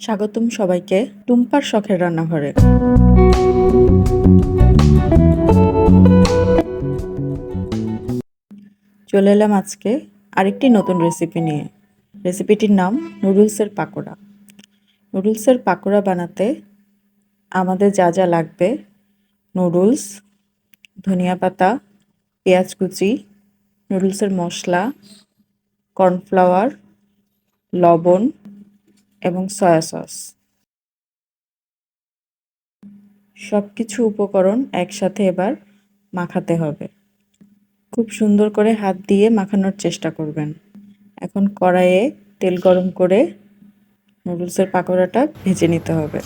স্বাগতম সবাইকে টুম্পার শখের রান্নাঘরে। চলে এলাম আজকে আরেকটি নতুন রেসিপি নিয়ে। রেসিপিটির নাম নুডলসের পাকোড়া। নুডলসের পাকোড়া বানাতে আমাদের যা যা লাগবে, নুডলস, ধনিয়া পাতা, পেঁয়াজ কুচি, নুডলসের মশলা, কর্নফ্লাওয়ার, লবণ এবং সয়া সস সব কিছু উপকরণ একসাথে এবার মাখাতে হবে। খুব সুন্দর করে হাত দিয়ে মাখানোর চেষ্টা করবেন। এখন কড়াইয়ে তেল গরম করে নুডলসের পাকোড়াটা ভেজে নিতে হবে।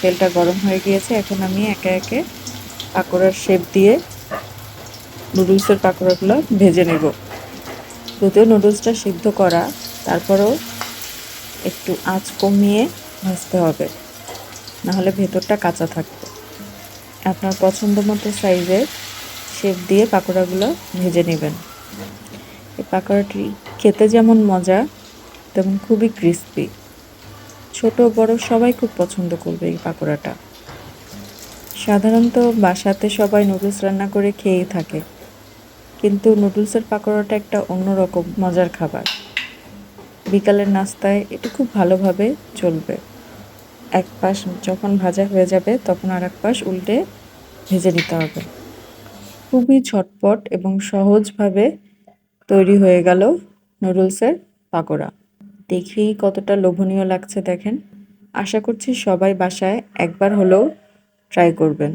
তেলটা গরম হয়ে গিয়েছে, এখন আমি একে একে পাকোড়ার শেপ দিয়ে নুডলসের পাকোড়াগুলো ভেজে নেব। যদিও নুডলসটা সিদ্ধ করা, তারপরেও একটু আঁচ কমিয়ে ভাজতে হবে। নাহলে ভেতরটা কাঁচা থাকবে। আপনার পছন্দ মতো সাইজের শেপ দিয়ে পাকোড়াগুলো ভেজে নেবেন। এই পাকোড়াটি খেতে যেমন মজা, তেমন খুবই ক্রিস্পি ছোট, বড় সবাই খুব পছন্দ করবে এই পাকোড়াটা। সাধারণত বাসাতে সবাই নুডলস রান্না করে খেয়েই থাকে। কিন্তু নুডলসের পাকোড়াটা একটা অন্যরকম মজার খাবার। বিকালের নাস্তায় এটা খুব ভালোভাবে চলবে। এক পাশ যখন ভাজা হয়ে যাবে, তখন আর এক পাশ উল্টে ভেজে নিতে হবে। খুবই ঝটপট এবং সহজভাবে তৈরি হয়ে গেল নুডলসের পাকোড়া। দেখেই কতটা লোভনীয় লাগছে দেখেন। আশা করছি সবাই বাসায় একবার হলেও ট্রাই করবেন।